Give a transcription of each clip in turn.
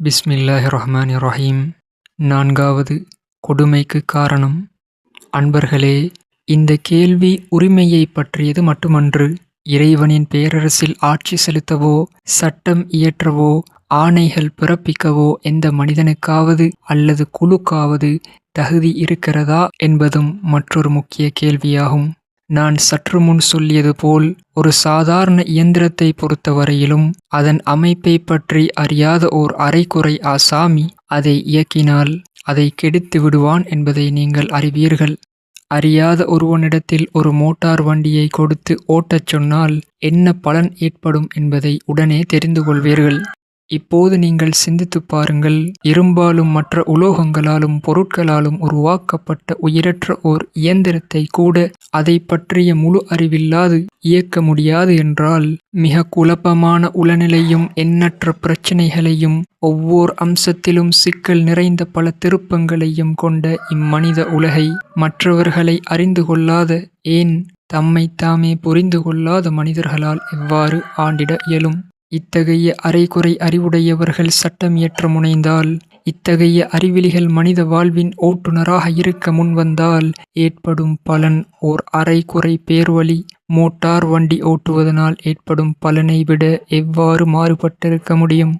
பிஸ்மில்லாஹ் ரஹ்மான் ரஹீம் நான்காவது கொடுமைக்கு காரணம். அன்பர்களே இந்த கேள்வி உரிமையை பற்றியது மட்டுமன்று. இறைவனின் பேரரசில் ஆட்சி செலுத்தவோ சட்டம் இயற்றவோ ஆணைகள் பிறப்பிக்கவோ எந்த மனிதனுக்காவது அல்லது குழுக்காவது தகுதி இருக்கிறதா என்பதும் மற்றொரு முக்கிய கேள்வியாகும். நான் சற்று முன் சொல்லியது போல் ஒரு சாதாரண இயந்திரத்தை பொறுத்தவரையிலும் அதன் அமைப்பை பற்றி அறியாத ஓர் அரைக்குறை ஆசாமி அதை இயக்கினால் அதை கெடுத்து விடுவான் என்பதை நீங்கள் அறிவீர்கள். அறியாத ஒருவனிடத்தில் ஒரு மோட்டார் வண்டியை கொடுத்து ஓட்டச் சொன்னால் என்ன பலன் ஏற்படும் என்பதை உடனே தெரிந்து கொள்வீர்கள். இப்போது நீங்கள் சிந்தித்துப் பாருங்கள் இரும்பாலும் மற்ற உலோகங்களாலும் பொருட்களாலும் உருவாக்கப்பட்ட உயிரற்ற ஓர் இயந்திரத்தை கூட அதை பற்றிய முழு அறிவில்லாது இயக்க முடியாது என்றால் மிக குழப்பமான உளநிலையும் எண்ணற்ற பிரச்சினைகளையும் ஒவ்வொரு அம்சத்திலும் சிக்கல் நிறைந்த பல திருப்பங்களையும் கொண்ட இம்மனித உலகை மற்றவர்களை அறிந்து கொள்ளாத ஏன் தம்மை தாமே புரிந்து கொள்ளாத மனிதர்களால் எவ்வாறு ஆண்டிட இயலும்? இத்தகைய அரைகுறை அறிவுடையவர்கள் சட்டம் இயற்ற முனைந்தால் இத்தகைய அறிவிலிகள் மனித வாழ்வின் ஓட்டுநராக இருக்க முன்வந்தால் ஏற்படும் பலன் ஓர் அரைகுறை பேர்வழி. மோட்டார் வண்டி ஓட்டுவதனால் ஏற்படும் பலனை விட எவ்வாறு மாறுபட்டிருக்க முடியும்?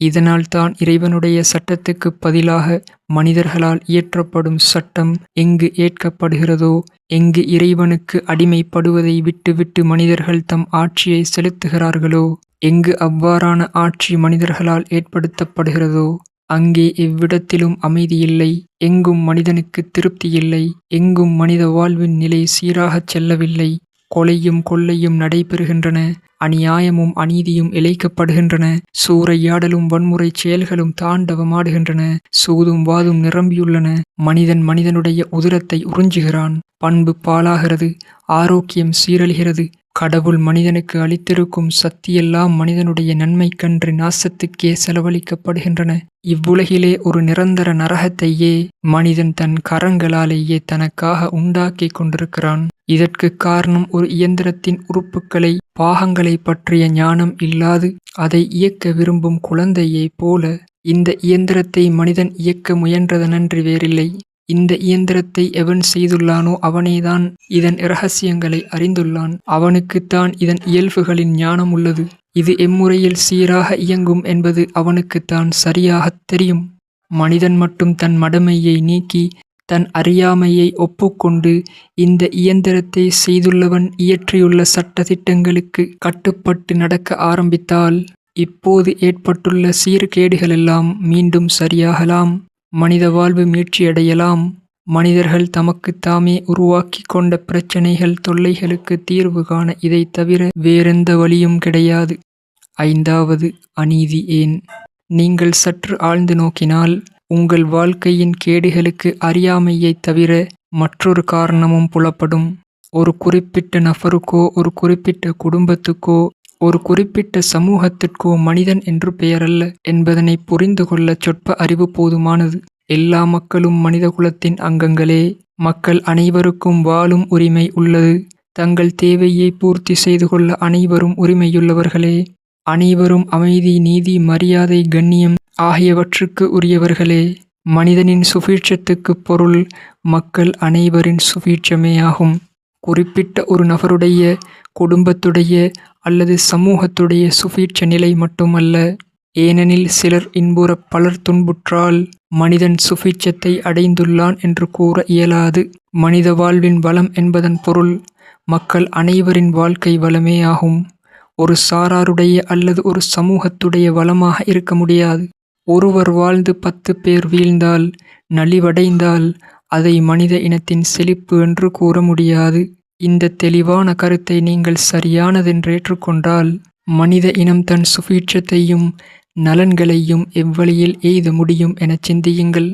இதனால் தான் இறைவனுடைய சட்டத்துக்கு பதிலாக மனிதர்களால் இயற்றப்படும் சட்டம் எங்கு ஏற்கப்படுகிறதோ எங்கு இறைவனுக்கு அடிமைப்படுவதை விட்டுவிட்டு மனிதர்கள் தம் ஆட்சியை செலுத்துகிறார்களோ எங்கு அவ்வாறான ஆட்சி மனிதர்களால் ஏற்படுத்தப்படுகிறதோ அங்கே எவ்விடத்திலும் அமைதியில்லை எங்கும் மனிதனுக்கு திருப்தியில்லை எங்கும் மனித வாழ்வின் நிலை சீராகச் செல்லவில்லை கொலையும் கொள்ளையும் நடைபெறுகின்றன அநியாயமும் அநீதியும் இழைக்கப்படுகின்றன சூறையாடலும் வன்முறை செயல்களும் தாண்டவமாடுகின்றன சூதும் வாதும் நிரம்பியுள்ளன மனிதன் மனிதனுடைய உதிரத்தை உறிஞ்சுகிறான் பண்பு பாலாகிறது ஆரோக்கியம் சீரழிகிறது கடவுள் மனிதனுக்கு அளித்திருக்கும் சக்தியெல்லாம் மனிதனுடைய நன்மைக்கன்று நாசத்துக்கே செலவழிக்கப்படுகின்றன. இவ்வுலகிலே ஒரு நிரந்தர நரகத்தையே மனிதன் தன் கரங்களாலேயே தனக்காக உண்டாக்கி கொண்டிருக்கிறான். இதற்கு காரணம் ஒரு இயந்திரத்தின் உறுப்புகளை பாகங்களை பற்றிய ஞானம் இல்லாது அதை இயக்க விரும்பும் குழந்தையைப் போல இந்த இயந்திரத்தை மனிதன் இயக்க முயன்றதனன்றி வேறில்லை. இந்த இயந்திரத்தை எவன் செய்துள்ளானோ அவனேதான் இதன் இரகசியங்களை அறிந்துள்ளான். அவனுக்குத்தான் இதன் இயல்புகளின் ஞானம் உள்ளது. இது எம்முறையில் சீராக இயங்கும் என்பது அவனுக்குத்தான் சரியாகத் தெரியும். மனிதன் மட்டும் தன் மடமையை நீக்கி தன் அறியாமையை ஒப்புக்கொண்டு இந்த இயந்திரத்தை செய்துள்ளவன் இயற்றியுள்ள சட்ட திட்டங்களுக்கு கட்டுப்பட்டு நடக்க ஆரம்பித்தால் இப்போது ஏற்பட்டுள்ள சீர்கேடுகளெல்லாம் மீண்டும் சரியாகலாம். மனித வாழ்வு மீட்சியடையலாம். மனிதர்கள் தமக்கு தாமே உருவாக்கி கொண்ட பிரச்சனைகள் தொல்லைகளுக்கு தீர்வு காண இதை தவிர வேறெந்த வழியும் கிடையாது. ஐந்தாவது அநீதி ஏன்? நீங்கள் சற்று ஆழ்ந்து நோக்கினால் உங்கள் வாழ்க்கையின் கேடுகளுக்கு அறியாமையைத் தவிர மற்றொரு காரணமும் புலப்படும். ஒரு குறிப்பிட்ட நபருக்கோ ஒரு குறிப்பிட்ட குடும்பத்துக்கோ ஒரு குறிப்பிட்ட சமூகத்திற்கோ மனிதன் என்று பெயரல்ல என்பதனை புரிந்து கொள்ள சொற்ப அறிவு போதுமானது. எல்லா மக்களும் மனிதகுலத்தின் அங்கங்களே மக்கள் அனைவருக்கும் வாழும் உரிமை உள்ளது. தங்கள் தேவையை பூர்த்தி செய்து கொள்ள அனைவரும் உரிமையுள்ளவர்களே. அனைவரும் அமைதி நீதி மரியாதை கண்ணியம் ஆகியவற்றுக்கு உரியவர்களே. மனிதனின் சுபீட்சத்துக்கு பொருள் மக்கள் அனைவரின் சுபீட்சமேயாகும். குறிப்பிட்ட ஒரு நபருடைய குடும்பத்துடைய அல்லது சமூகத்துடைய சுபீட்ச நிலை மட்டுமல்ல ஏனெனில் சிலர் இன்புற பலர் துன்புற்றால் மனிதன் சுபீட்சத்தை அடைந்துள்ளான் என்று கூற இயலாது. மனித வாழ்வின் வளம் என்பதன் பொருள் மக்கள் அனைவரின் வாழ்க்கை வளமே ஆகும். ஒரு சாராருடைய அல்லது ஒரு சமூகத்துடைய வளமாக இருக்க முடியாது. ஒருவர் வாழ்ந்து பத்து பேர் வீழ்ந்தால் நலிவடைந்தால் அதை மனித இனத்தின் செழிப்பு என்று கூற முடியாது. இந்த தெளிவான கருத்தை நீங்கள் சரியானதென்று ஏற்றுக்கொண்டால் மனித இனம் தன் சுபீட்சத்தையும் நலன்களையும் எவ்வழியில் எய்த முடியும் என சிந்தியுங்கள்.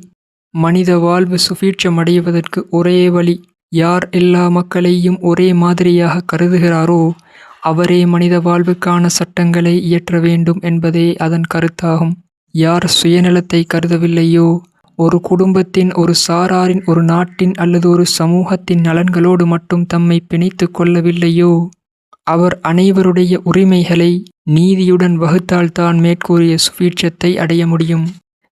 மனித வாழ்வு சுபீட்சமடைவதற்கு ஒரே வழி யார் எல்லா மக்களையும் ஒரே மாதிரியாக கருதுகிறாரோ அவரே மனித வாழ்வுக்கான சட்டங்களை இயற்ற வேண்டும் என்பதே அதன் கருத்தாகும். யார் சுயநலத்தை கருதவில்லையோ ஒரு குடும்பத்தின் ஒரு சாராரின் ஒரு நாட்டின் அல்லது ஒரு சமூகத்தின் நலன்களோடு மட்டும் தம்மை பிணைத்து கொள்ளவில்லையோ? அவர் அனைவருடைய உரிமைகளை நீதியுடன் வகுத்தால்தான் மேற்கூறிய சுபீட்சத்தை அடைய முடியும்.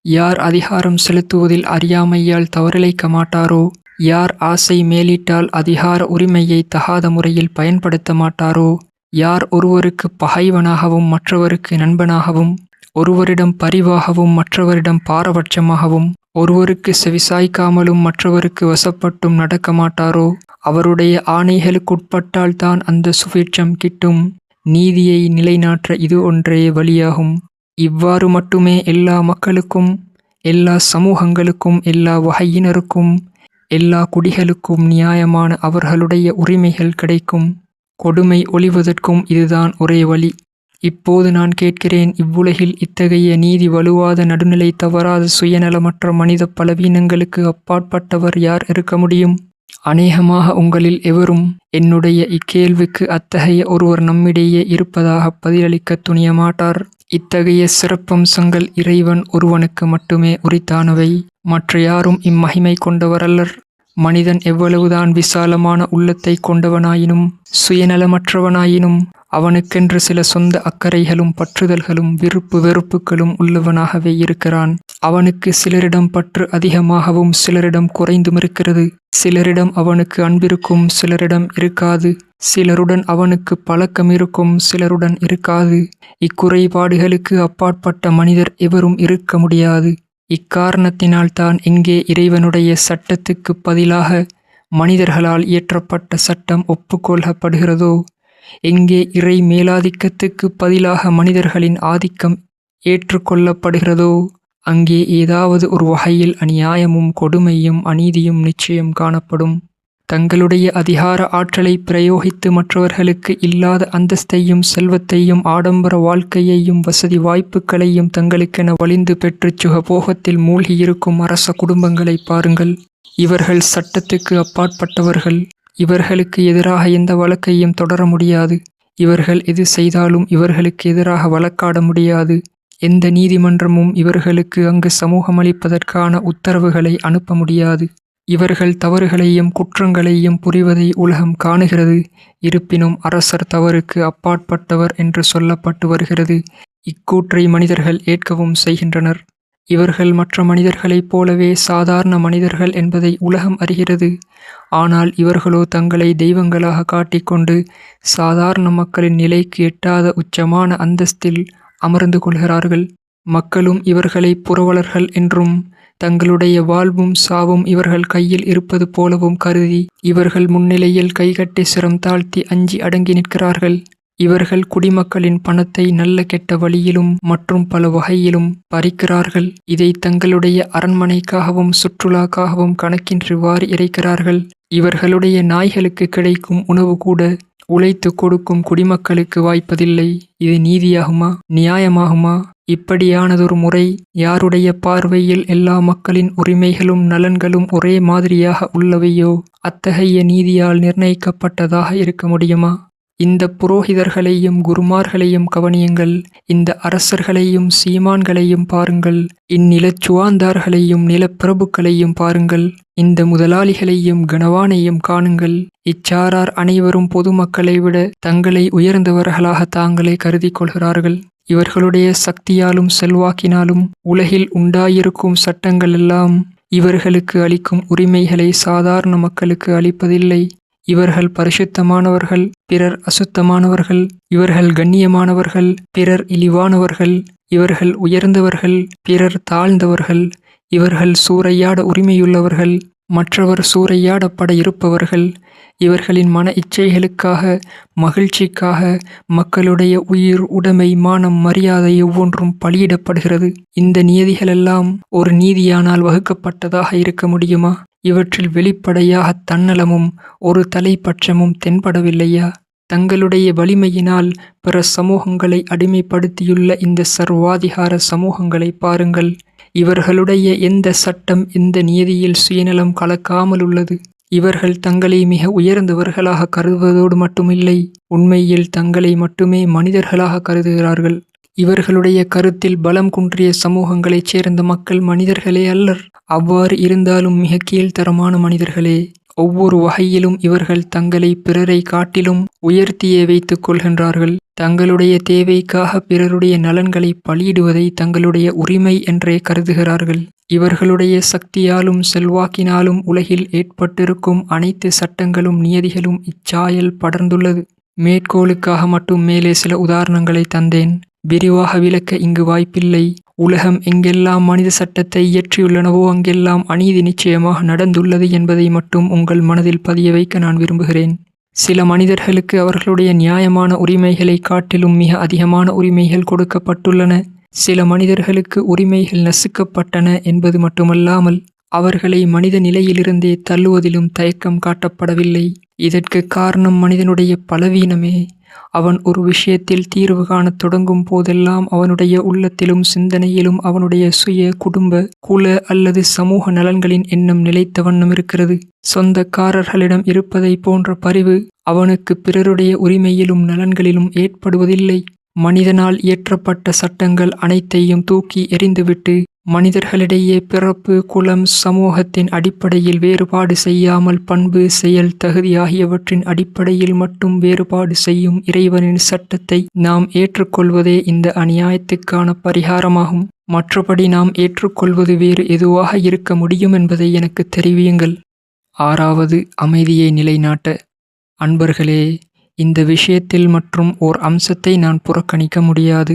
யார் அதிகாரம் செலுத்துவதில் அறியாமையால் தவறிழைக்க மாட்டாரோ? யார் ஆசை மேலிட்டால் அதிகார உரிமையை தகாத முறையில் பயன்படுத்த மாட்டாரோ? யார் ஒருவருக்கு பகைவனாகவும் மற்றவருக்கு நண்பனாகவும் ஒருவரிடம் பரிவாகவும் மற்றவரிடம் பாரபட்சமாகவும் ஒருவருக்கு செவிசாய்க்காமலும் மற்றவருக்கு வசப்பட்டும் நடக்க மாட்டாரோ அவருடைய ஆணைகளுக்குட்பட்டால்தான் அந்த சுபீட்சம் கிட்டும். நீதியை நிலைநாட்ட இது ஒன்றே வழியாகும். இவ்வாறு மட்டுமே எல்லா மக்களுக்கும் எல்லா சமூகங்களுக்கும் எல்லா வகையினருக்கும் எல்லா குடிகளுக்கும் நியாயமான அவர்களுடைய உரிமைகள் கிடைக்கும். கொடுமை ஒழிவதற்கும் இதுதான் ஒரே வழி. இப்போது நான் கேட்கிறேன் இவ்வுலகில் இத்தகைய நீதி வலுவாத நடுநிலை தவறாத சுயநலமற்ற மனித பலவீனங்களுக்கு அப்பாற்பட்டவர் யார் இருக்க முடியும்? அநேகமாக உங்களில் எவரும் என்னுடைய இக்கேள்விக்கு அத்தகைய ஒருவர் நம்மிடையே இருப்பதாக பதிலளிக்க துணிய மாட்டார் இத்தகைய சிறப்பம்சங்கள் இறைவன் ஒருவனுக்கு மட்டுமே உரித்தானவை மற்ற யாரும் இம்மகிமை கொண்டவரல்லர். மனிதன் எவ்வளவுதான் விசாலமான உள்ளத்தை கொண்டவனாயினும் சுயநலமற்றவனாயினும் அவனுக்கென்று சில சொந்த அக்கறைகளும் பற்றுதல்களும் விருப்பு வெறுப்புகளும் உள்ளவனாகவே இருக்கிறான். அவனுக்கு சிலரிடம் பற்று அதிகமாகவும் சிலரிடம் குறைந்தும் இருக்கிறது. சிலரிடம் அவனுக்கு அன்பிருக்கும் சிலரிடம் இருக்காது. சிலருடன் அவனுக்கு பழக்கம் இருக்கும் சிலருடன் இருக்காது. இக்குறைபாடுகளுக்கு அப்பாற்பட்ட மனிதர் எவரும் இருக்க முடியாது. இக்காரணத்தினால்தான் எங்கே இறைவனுடைய சட்டத்துக்கு பதிலாக மனிதர்களால் இயற்றப்பட்ட சட்டம் ஒப்புக்கொள்ளப்படுகிறதோ? எங்கே இறை மேலாதிக்கத்துக்கு பதிலாக மனிதர்களின் ஆதிக்கம் ஏற்றுக்கொள்ளப்படுகிறதோ? அங்கே ஏதாவது ஒரு வகையில் அநியாயமும் கொடுமையும் அநீதியும் நிச்சயம் காணப்படும். தங்களுடைய அதிகார ஆற்றலை பிரயோகித்து மற்றவர்களுக்கு இல்லாத அந்தஸ்தையும் செல்வத்தையும் ஆடம்பர வாழ்க்கையையும் வசதி வாய்ப்புகளையும் தங்களுக்கென வலிந்து பெற்றுச் சுகபோகத்தில் மூழ்கியிருக்கும் அரச குடும்பங்களை பாருங்கள். இவர்கள் சட்டத்துக்கு அப்பாற்பட்டவர்கள். இவர்களுக்கு எதிராக எந்த வழக்கையும் தொடர முடியாது. இவர்கள் எது செய்தாலும் இவர்களுக்கு எதிராக வழக்காட முடியாது. எந்த நீதிமன்றமும் இவர்களுக்கு அங்கு சமூகமளிப்பதற்கான உத்தரவுகளை அனுப்ப முடியாது. இவர்கள் தவறுகளையும் குற்றங்களையும் புரிவதை உலகம் காணுகிறது. இருப்பினும் அரசர் தவறுக்கு அப்பாற்பட்டவர் என்று சொல்லப்பட்டு வருகிறது. இக்கூற்றை மனிதர்கள் ஏற்கவும் செய்கின்றனர். இவர்கள் மற்ற மனிதர்களைப் போலவே சாதாரண மனிதர்கள் என்பதை உலகம் அறிகிறது. ஆனால் இவர்களோ தங்களை தெய்வங்களாக காட்டிக்கொண்டு சாதாரண மக்களின் நிலைக்கு எட்டாத உச்சமான அந்தஸ்தில் அமர்ந்து கொள்கிறார்கள். மக்களும் இவர்களை புரவலர்கள் என்றும் தங்களுடைய வாழ்வும் சாவும் இவர்கள் கையில் இருப்பது போலவும் கருதி இவர்கள் முன்னிலையில் கைகட்டி சிரம் தாழ்த்தி அஞ்சி அடங்கி நிற்கிறார்கள். இவர்கள் குடிமக்களின் பணத்தை நல்ல கெட்ட வழியிலும் மற்றும் பல வகையிலும் பறிக்கிறார்கள். இதை தங்களுடைய அரண்மனைக்காகவும் சுற்றுலாக்காகவும் கணக்கின்றி வாரி இறைக்கிறார்கள். இவர்களுடைய நாய்களுக்கு கிடைக்கும் உணவு கூட உழைத்து கொடுக்கும் குடிமக்களுக்கு வாய்ப்பதில்லை. இது நீதியாகுமா? நியாயமாகுமா? இப்படியானதொரு முறை யாருடைய பார்வையில் எல்லா மக்களின் உரிமைகளும் நலன்களும் ஒரே மாதிரியாக உள்ளவையோ அத்தகைய நீதியால் நிர்ணயிக்கப்பட்டதாக இருக்க முடியுமா? இந்த புரோகிதர்களையும் குருமார்களையும் கவனியுங்கள். இந்த அரசர்களையும் சீமான்களையும் பாருங்கள். இந்நிலச்சுவாந்தார்களையும் நிலப்பிரபுக்களையும் பாருங்கள். இந்த முதலாளிகளையும் கனவானையும் காணுங்கள். இச்சாரார் அனைவரும் பொதுமக்களை விட தங்களை உயர்ந்தவர்களாக தாங்களே கருதி கொள்கிறார்கள் இவர்களுடைய சக்தியாலும் செல்வாக்கினாலும் உலகில் உண்டாயிருக்கும் சட்டங்கள் எல்லாம் இவர்களுக்கு அளிக்கும் உரிமைகளை சாதாரண மக்களுக்கு அளிப்பதில்லை. இவர்கள் பரிசுத்தமானவர்கள் பிறர் அசுத்தமானவர்கள் இவர்கள் கண்ணியமானவர்கள் பிறர் இழிவானவர்கள் இவர்கள் உயர்ந்தவர்கள் பிறர் தாழ்ந்தவர்கள் இவர்கள் சூறையாட உரிமையுள்ளவர்கள். மற்றவர் சூறையாடப்பட இருப்பவர்கள் இவர்களின் மன இச்சைகளுக்காக மகிழ்ச்சிக்காக மக்களுடைய உயிர் உடைமை மானம் மரியாதை ஒவ்வொன்றும் பலியிடப்படுகிறது. இந்த நியதிகளெல்லாம் ஒரு நீதியானால் வகுக்கப்பட்டதாக இருக்க முடியுமா? இவற்றில் வெளிப்படையாக தன்னலமும் ஒரு தலைப்பட்சமும் தென்படவில்லையா? தங்களுடைய வலிமையினால் பிற சமூகங்களை அடிமைப்படுத்தியுள்ள இந்த சர்வாதிகார சமூகங்களை பாருங்கள். இவர்களுடைய எந்த சட்டம் எந்த நியதியில் சுயநலம் கலக்காமல் உள்ளது? இவர்கள் தங்களை மிக உயர்ந்தவர்களாக கருதுவதோடு மட்டுமில்லை உண்மையில் தங்களை மட்டுமே மனிதர்களாக கருதுகிறார்கள். இவர்களுடைய கருத்தில் பலம் குன்றிய சமூகங்களைச் சேர்ந்த மக்கள் மனிதர்களே அல்லர். அவ்வாறு இருந்தாலும் மிக கீழ்த்தரமான மனிதர்களே. ஒவ்வொரு வகையிலும் இவர்கள் தங்களை பிறரை காட்டிலும் உயர்த்தியே வைத்துக் கொள்கின்றார்கள். தங்களுடைய தேவைக்காக பிறருடைய நலன்களை பலியிடுவதை தங்களுடைய உரிமை என்றே கருதுகிறார்கள். இவர்களுடைய சக்தியாலும் செல்வாக்கினாலும் உலகில் ஏற்பட்டிருக்கும் அனைத்து சட்டங்களும் நியதிகளும் இச்சாயல் படர்ந்துள்ளது. மேற்கோளுக்காக மட்டும் மேலே சில உதாரணங்களை தந்தேன். விரிவாக விளக்க இங்கு வாய்ப்பில்லை. உலகம் எங்கெல்லாம் மனித சட்டத்தை இயற்றியுள்ளனவோ அங்கெல்லாம் அநீதி நிச்சயமாக நடந்துள்ளது என்பதை மட்டும் உங்கள் மனதில் பதிய வைக்க நான் விரும்புகிறேன். சில மனிதர்களுக்கு அவர்களுடைய நியாயமான உரிமைகளை காட்டிலும் மிக அதிகமான உரிமைகள் கொடுக்கப்பட்டுள்ளன. சில மனிதர்களுக்கு உரிமைகள் நசுக்கப்பட்டன என்பது மட்டுமல்லாமல் அவர்களை மனித நிலையிலிருந்தே தள்ளுவதிலும் தயக்கம் காட்டப்படவில்லை. இதற்கு காரணம் மனிதனுடைய பலவீனமே. அவன் ஒரு விஷயத்தில் தீர்வு காணத் தொடங்கும் போதெல்லாம் அவனுடைய உள்ளத்திலும் சிந்தனையிலும் அவனுடைய சுய குடும்ப குல அல்லது சமூக நலன்களின் எண்ணம் நிலைத்த வண்ணம் இருக்கிறது. சொந்தக்காரர்களிடம் இருப்பதை போன்ற பரிவு அவனுக்கு பிறருடைய உரிமையிலும் நலன்களிலும் ஏற்படுவதில்லை. மனிதனால் இயற்றப்பட்ட சட்டங்கள் அனைத்தையும் தூக்கி எறிந்துவிட்டு மனிதர்களிடையே பிறப்பு குலம் சமூகத்தின் அடிப்படையில் வேறுபாடு செய்யாமல் பண்பு செயல் தகுதி ஆகியவற்றின் அடிப்படையில் மட்டும் வேறுபாடு செய்யும் இறைவனின் சட்டத்தை நாம் ஏற்றுக்கொள்வதே இந்த அநியாயத்துக்கான பரிகாரமாகும். மற்றபடி நாம் ஏற்றுக்கொள்வது வேறு எதுவாக இருக்க முடியும் என்பதை எனக்கு தெரிவியுங்கள். ஆறாவது அமைதியை நிலைநாட்ட. அன்பர்களே இந்த விஷயத்தில் மற்றும் ஓர் அம்சத்தை நான் புறக்கணிக்க முடியாது.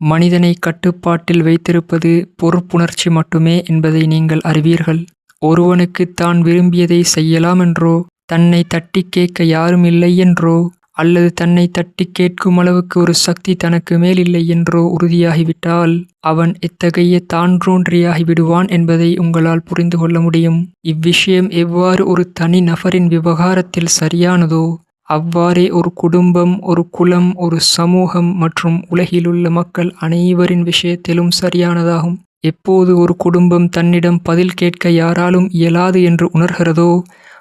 மனிதனை கட்டுப்பாட்டில் வைத்திருப்பது பொறுப்புணர்ச்சி மட்டுமே என்பதை நீங்கள் அறிவீர்கள். ஒருவனுக்கு தான் விரும்பியதை செய்யலாம் என்றோ தன்னை தட்டி கேட்க யாரும் இல்லை என்றோ அல்லது தன்னை தட்டி கேட்கும் அளவுக்கு ஒரு சக்தி தனக்கு மேல் இல்லை என்றோ உறுதியாகிவிட்டால் அவன் எத்தகைய தான்றோன்றியாகி விடுவான் என்பதை உங்களால் புரிந்து கொள்ள முடியும். இவ்விஷயம் எவ்வாறு ஒரு தனி நபரின் விவகாரத்தில் சரியானதோ அவ்வாறே ஒரு குடும்பம் ஒரு குலம் ஒரு சமூகம் மற்றும் உலகிலுள்ள மக்கள் அனைவரின் விஷயத்திலும் சரியானதாகும். எப்போது ஒரு குடும்பம் தன்னிடம் பதில் கேட்க யாராலும் இயலாது என்று உணர்கிறதோ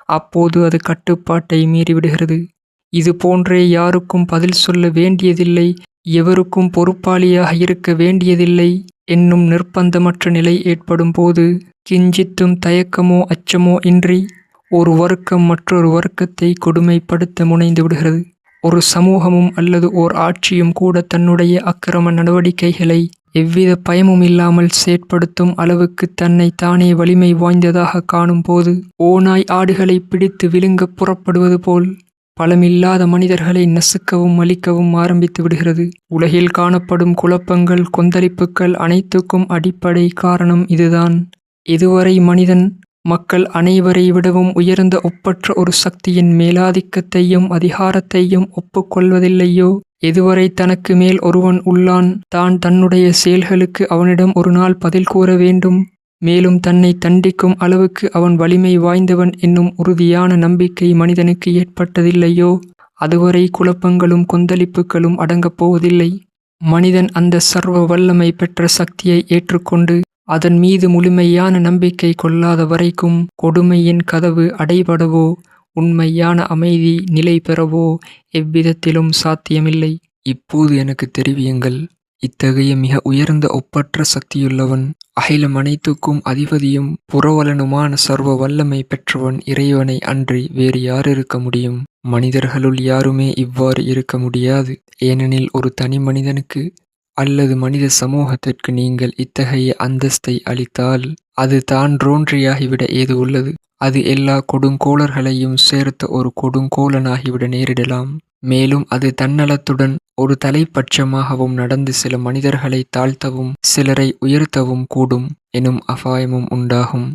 அப்போது அது கட்டுப்பாட்டை மீறிவிடுகிறது. இது போன்றே யாருக்கும் பதில் சொல்ல வேண்டியதில்லை எவருக்கும் பொறுப்பாளியாக இருக்க வேண்டியதில்லை என்னும் நிர்பந்தமற்ற நிலை ஏற்படும் போது கிஞ்சித்தும் தயக்கமோ அச்சமோ இன்றி ஒரு வர்க்கம் மற்றொரு வர்க்கத்தை கொடுமைப்படுத்த முனைந்து விடுகிறது. ஒரு சமூகமும் அல்லது ஓர் ஆட்சியும் கூட தன்னுடைய அக்கிரம நடவடிக்கைகளை எவ்வித பயமும் இல்லாமல் செயற்படுத்தும் அளவுக்கு தன்னை தானே வலிமை வாய்ந்ததாக காணும் போது ஓநாய் ஆடுகளை பிடித்து விழுங்க புறப்படுவது போல் பலமில்லாத மனிதர்களை நசுக்கவும் அழிக்கவும் ஆரம்பித்து விடுகிறது. உலகில் காணப்படும் குழப்பங்கள் கொந்தளிப்புகள் அனைத்துக்கும் அடிப்படை காரணம் இதுதான். இதுவரை மனிதன் மக்கள் அனைவரை விடவும் உயர்ந்த ஒப்பற்ற ஒரு சக்தியின் மேலாதிக்கத்தையும் அதிகாரத்தையும் ஒப்புக்கொள்வதில்லையோ? எதுவரை தனக்கு மேல் ஒருவன் உள்ளான் தான் தன்னுடைய செயல்களுக்கு அவனிடம் ஒரு நாள் பதில் கூற வேண்டும். மேலும் தன்னை தண்டிக்கும் அளவுக்கு அவன் வலிமை வாய்ந்தவன் என்னும் உறுதியான நம்பிக்கை மனிதனுக்கு ஏற்பட்டதில்லையோ? அதுவரை குழப்பங்களும் கொந்தளிப்புகளும் அடங்கப் போவதில்லை. மனிதன் அந்த சர்வ வல்லமை பெற்ற சக்தியை ஏற்றுக்கொண்டு அதன் மீது முழுமையான நம்பிக்கை கொள்ளாத வரைக்கும் கொடுமையின் கதவு அடைபடவோ உண்மையான அமைதி நிலை பெறவோ எவ்விதத்திலும் சாத்தியமில்லை. இப்போது எனக்கு தெரிவியுங்கள் இத்தகைய மிக உயர்ந்த ஒப்பற்ற சக்தியுள்ளவன் அகிலம் அனைத்துக்கும் அதிபதியும் புறவலனுமான சர்வ வல்லமை பெற்றவன் இறைவனை அன்றி வேறு யார் இருக்க முடியும்? மனிதர்களுள் யாருமே இவ்வாறு இருக்க முடியாது. ஏனெனில் ஒரு தனி மனிதனுக்கு அல்லது மனித சமூகத்திற்கு நீங்கள் இத்தகைய அந்தஸ்தை அளித்தால் அது தான்றோன்றியாகிவிட ஏது உள்ளது? அது எல்லா கொடுங்கோளர்களையும் சேர்த்த ஒரு கொடுங்கோலனாகிவிட நேரிடலாம். மேலும் அது தன்னலத்துடன் ஒரு தலைப்பட்சமாகவும் நடந்து சில மனிதர்களை தாழ்த்தவும் சிலரை உயர்த்தவும் கூடும் எனும் அபாயமும் உண்டாகும்.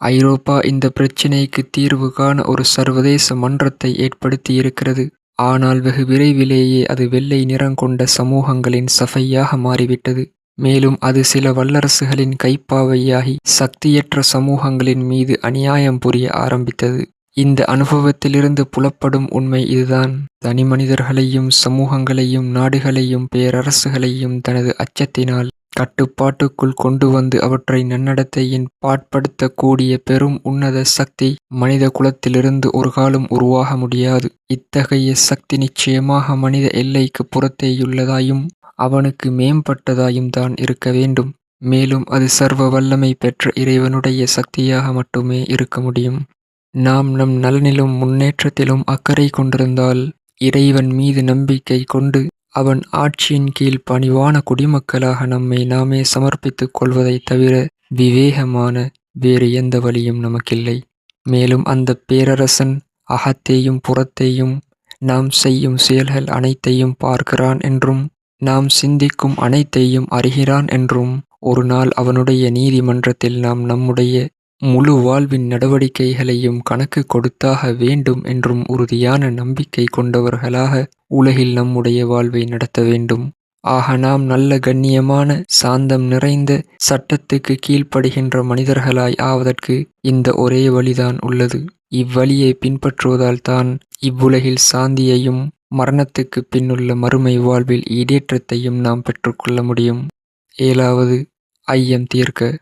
ஐரோப்பா இந்த பிரச்சினைக்கு தீர்வு காண ஒரு சர்வதேச மன்றத்தை ஏற்படுத்தியிருக்கிறது. ஆனால் வெகு விரைவிலேயே அது வெள்ளை நிறம் கொண்ட சமூகங்களின் சபையாக மாறிவிட்டது. மேலும் அது சில வல்லரசுகளின் கைப்பாவையாகி சக்தியற்ற சமூகங்களின் மீது அநியாயம் புரிய ஆரம்பித்தது. இந்த அனுபவத்திலிருந்து புலப்படும் உண்மை இதுதான். தனி மனிதர்களையும் சமூகங்களையும் நாடுகளையும் பேரரசுகளையும் தனது அச்சத்தினால் கட்டுப்பாட்டுக்குள் கொண்டு வந்து அவற்றை நன்னடத்தையின் பாட்படுத்தக்கூடிய பெரும் உன்னத சக்தி மனித குலத்திலிருந்து ஒரு காலம் உருவாக முடியாது. இத்தகைய சக்தி நிச்சயமாக மனித எல்லைக்கு புறத்தேயுள்ளதாயும் அவனுக்கு மேம்பட்டதாயும் தான் இருக்க வேண்டும். மேலும் அது சர்வ வல்லமை பெற்ற இறைவனுடைய சக்தியாக மட்டுமே இருக்க முடியும். நாம் நம் நலனிலும் முன்னேற்றத்திலும் அக்கறை கொண்டிருந்தால் இறைவன் மீது நம்பிக்கை கொண்டு அவன் ஆட்சியின் கீழ் பணிவான குடிமக்களாக நம்மை நாமே சமர்ப்பித்துக் கொள்வதை தவிர விவேகமான வேறு எந்த வழியும் நமக்கில்லை. மேலும் அந்த பேரரசன் அகத்தையும் புறத்தையும் நாம் செய்யும் செயல்கள் அனைத்தையும் பார்க்கிறான் என்றும் நாம் சிந்திக்கும் அனைத்தையும் அறிகிறான் என்றும் ஒரு நாள் அவனுடைய நீதிமன்றத்தில் நாம் நம்முடைய முழு வாழ்வின் நடவடிக்கைகளையும் கணக்கு கொடுத்தாக வேண்டும் என்றும் உறுதியான நம்பிக்கை கொண்டவர்களாக உலகில் நம்முடைய வாழ்வை நடத்த வேண்டும். ஆக நாம் நல்ல கண்ணியமான சாந்தம் நிறைந்த சட்டத்துக்கு கீழ்ப்படுகின்ற மனிதர்களாய் ஆவதற்கு இந்த ஒரே வழிதான் உள்ளது. இவ்வழியை பின்பற்றுவதால் தான் இவ்வுலகில் சாந்தியையும் மரணத்துக்கு பின்னுள்ள மறுமை வாழ்வில் ஈடேற்றத்தையும் நாம் பெற்றுக்கொள்ள முடியும். ஏழாவது ஐயம் தீர்க்க.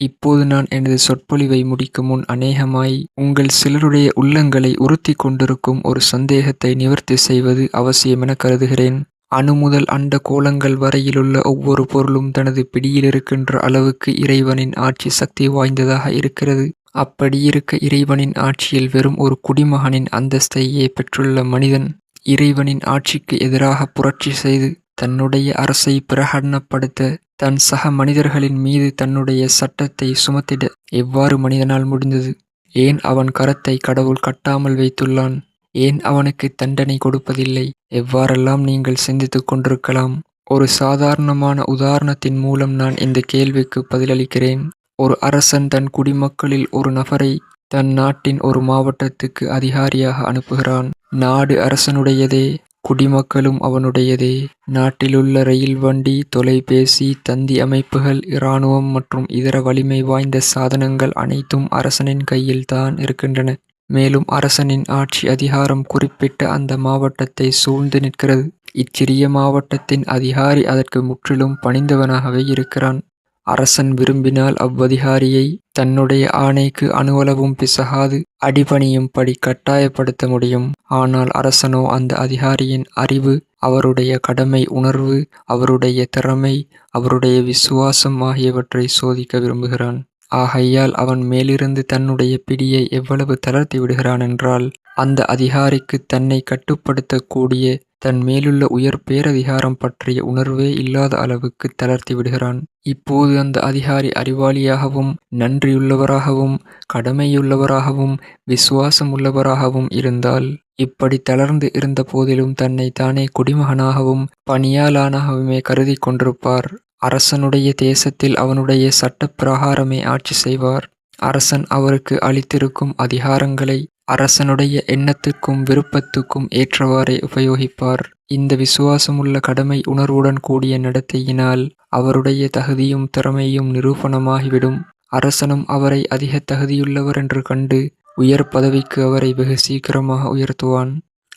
இப்போது நான் எனது சொற்பொழிவை முடிக்கும் முன் அநேகமாய் உங்கள் சிலருடைய உள்ளங்களை உறுத்தி கொண்டிருக்கும் ஒரு சந்தேகத்தை நிவர்த்தி செய்வது அவசியம் என கருதுகிறேன். அணு முதல் அண்ட கோலங்கள் வரையிலுள்ள ஒவ்வொரு பொருளும் தனது பிடியில் இருக்கின்ற அளவுக்கு இறைவனின் ஆட்சி சக்தி வாய்ந்ததாக இருக்கிறது. அப்படியிருக்க இறைவனின் ஆட்சியில் வெறும் ஒரு குடிமகனின் அந்தஸ்தையே பெற்றுள்ள மனிதன் இறைவனின் ஆட்சிக்கு எதிராக புரட்சி செய்து தன்னுடைய அரசை பிரகடனப்படுத்த தன் சக மனிதர்களின் மீது தன்னுடைய சட்டத்தை சுமத்திட எவ்வாறு மனிதனால் முடிந்தது? ஏன் அவன் கரத்தை கடவுள் கட்டாமல் வைத்துள்ளான்? ஏன் அவனுக்கு தண்டனை கொடுப்பதில்லை? எவ்வாறெல்லாம் நீங்கள் சிந்தித்துக் கொண்டிருக்கலாம்? ஒரு சாதாரணமான உதாரணத்தின் மூலம் நான் இந்த கேள்விக்கு பதிலளிக்கிறேன். ஒரு அரசன் தன் குடிமக்களில் ஒரு நபரை தன் நாட்டின் ஒரு மாவட்டத்துக்கு அதிகாரியாக அனுப்புகிறான். நாடு அரசனுடையதே. குடிமக்களும் அவனுடையதே. நாட்டிலுள்ள ரயில் வண்டி தொலைபேசி தந்தி அமைப்புகள் இராணுவம் மற்றும் இதர வலிமை வாய்ந்த சாதனங்கள் அனைத்தும் அரசனின் கையில்தான் இருக்கின்றன. மேலும் அரசனின் ஆட்சி அதிகாரம் குறிப்பிட்ட அந்த மாவட்டத்தை சூழ்ந்து நிற்கிறது. இச்சிறிய மாவட்டத்தின் அதிகாரி அதற்கு முற்றிலும் பணிந்தவனாகவே இருக்கிறான். அரசன் விரும்பினால் அவ்வதிகாரியை தன்னுடைய ஆணைக்கு அணுவளவும் பிசகாது அடிபணியும்படி கட்டாயப்படுத்த முடியும். ஆனால் அரசனோ அந்த அதிகாரியின் அறிவு அவருடைய கடமை உணர்வு அவருடைய திறமை அவருடைய விசுவாசம் ஆகியவற்றை சோதிக்க விரும்புகிறான். ஆகையால் அவன் மேலிருந்து தன்னுடைய பிடியை எவ்வளவு தளர்த்தி விடுகிறான் என்றால் அந்த அதிகாரிக்கு தன்னை கட்டுப்படுத்தக்கூடிய தன் மேலுள்ள உயர் பேரதிகாரம் பற்றிய உணர்வே இல்லாத அளவுக்கு தளர்த்தி விடுகிறான். இப்போது அந்த அதிகாரி அறிவாளியாகவும் நன்றியுள்ளவராகவும் கடமையுள்ளவராகவும் விசுவாசம் உள்ளவராகவும் இருந்தால் இப்படி தளர்ந்து இருந்த போதிலும் தன்னை தானே குடிமகனாகவும் பணியாளானாகவுமே கருதி கொண்டிருப்பார். அரசனுடைய தேசத்தில் அவனுடைய சட்ட பிரகாரமே ஆட்சி செய்வார். அரசன் அவருக்கு அளித்திருக்கும் அதிகாரங்களை அரசனுடைய எண்ணத்துக்கும் விருப்பத்துக்கும் ஏற்றவாறே உபயோகிப்பார். இந்த விசுவாசமுள்ள கடமை உணர்வுடன் கூடிய நடத்தையினால் அவருடைய தகுதியும் திறமையும் நிரூபணமாகிவிடும். அரசனும் அவரை அதிக தகுதியுள்ளவர் என்று கண்டு உயர் பதவிக்கு அவரை வெகு சீக்கிரமாக உயர்த்துவான்.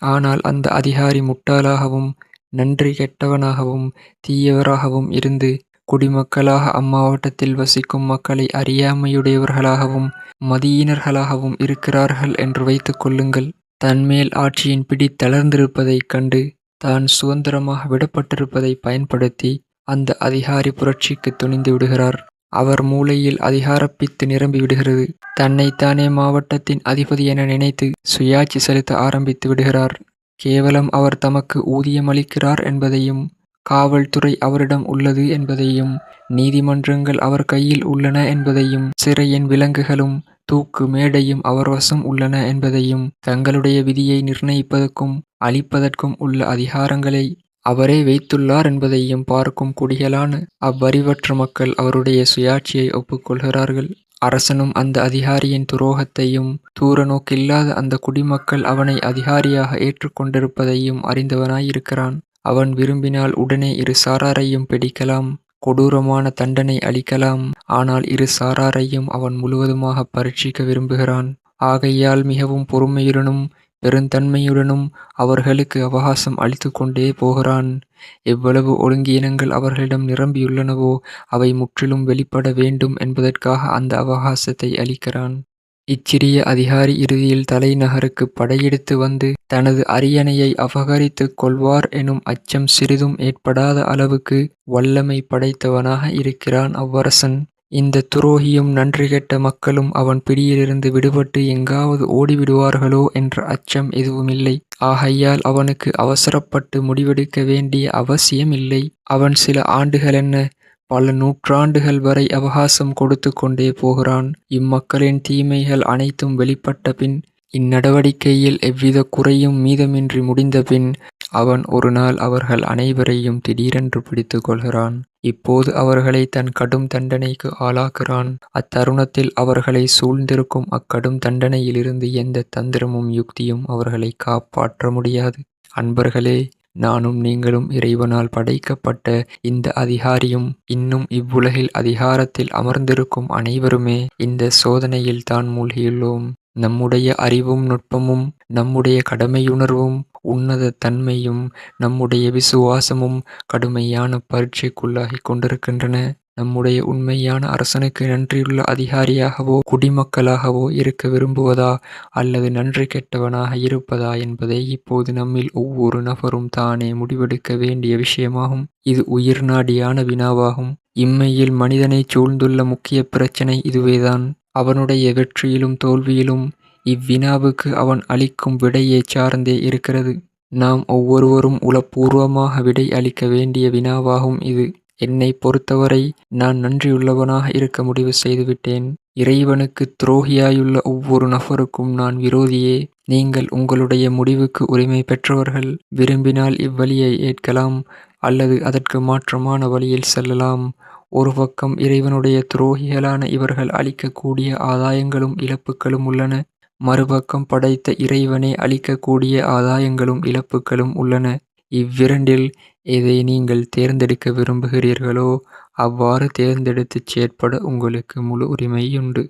ஆனால் அந்த அதிகாரி முட்டாளாகவும் நன்றி கெட்டவனாகவும் தீயவராகவும் இருந்து குடிமக்களாக அம்மாவட்டத்தில் வசிக்கும் மக்களை அறியாமையுடையவர்களாகவும் மதியினர்களாகவும் இருக்கிறார்கள் என்று வைத்துக் கொள்ளுங்கள். தன்மேல் ஆட்சியின் பிடி தளர்ந்திருப்பதைக் கண்டு தான் சுதந்திரமாக விடப்பட்டிருப்பதை பயன்படுத்தி அந்த அதிகாரி புரட்சிக்கு துணிந்து விடுகிறார். அவர் மூளையில் அதிகாரப்பித்து நிரம்பி விடுகிறது. தன்னைத்தானே மாவட்டத்தின் அதிபதி என நினைத்து சுயாட்சி செலுத்த ஆரம்பித்து விடுகிறார். கேவலம் அவர் தமக்கு ஊதியம் அளிக்கிறார் என்பதையும் காவல்துறை அவரிடம் உள்ளது என்பதையும் நீதிமன்றங்கள் அவர் கையில் உள்ளன என்பதையும் சிறையின் விலங்குகளும் தூக்கு மேடையும் அவர் வசம் உள்ளன என்பதையும் தங்களுடைய விதியை நிர்ணயிப்பதற்கும் அளிப்பதற்கும் உள்ள அதிகாரங்களை அவரே வைத்துள்ளார் என்பதையும் பார்க்கும் குடிகளான அவ்வறிவற்ற மக்கள் அவருடைய சுயாட்சியை ஒப்புக்கொள்கிறார்கள். அரசனும் அந்த அதிகாரியின் துரோகத்தையும் தூர நோக்கில்லாத அந்த குடிமக்கள் அவனை அதிகாரியாக ஏற்றுக்கொண்டிருப்பதையும் அறிந்தவனாயிருக்கிறான். அவன் விரும்பினால் உடனே இரு சாராரையும் பிடிக்கலாம் கொடூரமான தண்டனை அளிக்கலாம். ஆனால் இரு சாராரையும் அவன் முழுவதுமாக பரீட்சிக்க விரும்புகிறான். ஆகையால் மிகவும் பொறுமையுடனும் பெருந்தன்மையுடனும் அவர்களுக்கு அவகாசம் அளித்து கொண்டே போகிறான். எவ்வளவு ஒழுங்கீனங்கள் அவர்களிடம் நிரம்பியுள்ளனவோ அவை முற்றிலும் வெளிப்பட வேண்டும் என்பதற்காக அந்த அவகாசத்தை அளிக்கிறான். இச்சிறிய அதிகாரி இறுதியில் தலைநகருக்குப் படையெடுத்து வந்து தனது அரியணையை அபகரித்துக் கொள்வார் எனும் அச்சம் சிறிதும் ஏற்படாத அளவுக்கு வல்லமை படைத்தவனாக இருக்கிறான் அவ்வரசன் இந்த துரோகியும் நன்றிகெட்ட மக்களும் அவன் பிடியிலிருந்து விடுபட்டு எங்காவது ஓடிவிடுவார்களோ என்ற அச்சம் எதுவுமில்லை. ஆகையால் அவனுக்கு அவசரப்பட்டு முடிவெடுக்க வேண்டிய அவசியம் இல்லை அவன் சில ஆண்டுகளென்ன, பல நூற்றாண்டுகள் வரை அவகாசம் கொடுத்து கொண்டே போகிறான். இம்மக்களின் தீமைகள் அனைத்தும் வெளிப்பட்டபின், இந்நடவடிக்கையில் எவ்வித குறையும் மீதமின்றி முடிந்தபின், அவன் ஒரு நாள் அவர்கள் அனைவரையும் திடீரென்று பிடித்து கொள்கிறான். இப்போது அவர்களை தன் கடும் தண்டனைக்கு ஆளாக்குறான் அத்தருணத்தில் அவர்களை சூழ்ந்திருக்கும் அக்கடும் தண்டனையிலிருந்து எந்த தந்திரமும் யுக்தியும் அவர்களை காப்பாற்ற முடியாது. அன்பர்களே, நானும் நீங்களும் இறைவனால் படைக்கப்பட்ட இந்த அதிகாரியும் இன்னும் இவ்வுலகில் அதிகாரத்தில் அமர்ந்திருக்கும் அனைவருமே இந்த சோதனையில் தான் மூழ்கியுள்ளோம். நம்முடைய அறிவும் நுட்பமும், நம்முடைய கடமையுணர்வும், உன்னத தன்மையும், நம்முடைய விசுவாசமும் கடுமையான பரீட்சைக்குள்ளாகிக் கொண்டிருக்கின்றன. நம்முடைய உண்மையான அரசனுக்கு நன்றியுள்ள அதிகாரியாகவோ, குடிமக்களாகவோ இருக்க விரும்புவதா அல்லது நன்றி கெட்டவனாக இருப்பதா என்பதை இப்போது நம்மில் ஒவ்வொரு நபரும் தானே முடிவெடுக்க வேண்டிய விஷயமாகும். இது உயிர் நாடியான வினாவாகும். இம்மையில் மனிதனை சூழ்ந்துள்ள முக்கிய பிரச்சனை இதுவேதான். அவனுடைய வெற்றியிலும் தோல்வியிலும் இவ்வினாவுக்கு அவன் அளிக்கும் விடையை சார்ந்தே இருக்கிறது. நாம் ஒவ்வொருவரும் உளப்பூர்வமாக விடை அளிக்க வேண்டிய வினாவாகும் இது. என்னை பொறுத்தவரை நான் நன்றியுள்ளவனாக இருக்க முடிவு செய்துவிட்டேன். இறைவனுக்கு துரோகியாயுள்ள ஒவ்வொரு நபருக்கும் நான் விரோதியே. நீங்கள் உங்களுடைய முடிவுக்கு உரிமை பெற்றவர்கள். விரும்பினால் இவ்வழியை ஏற்கலாம் அல்லது அதற்கு மாற்றமான வழியில் செல்லலாம். ஒரு பக்கம் இறைவனுடைய துரோகிகளான இவர்கள் அளிக்கக்கூடிய ஆதாயங்களும் இழப்புக்களும் உள்ளன. மறுபக்கம் படைத்த இறைவனே அளிக்கக்கூடிய ஆதாயங்களும் இழப்புக்களும் உள்ளன. இவ்விரண்டில் எதை நீங்கள் தேர்ந்தெடுக்க விரும்புகிறீர்களோ, அவ்வாறு தேர்ந்தெடுத்துச் செயற்பட உங்களுக்கு முழு உரிமையுண்டு.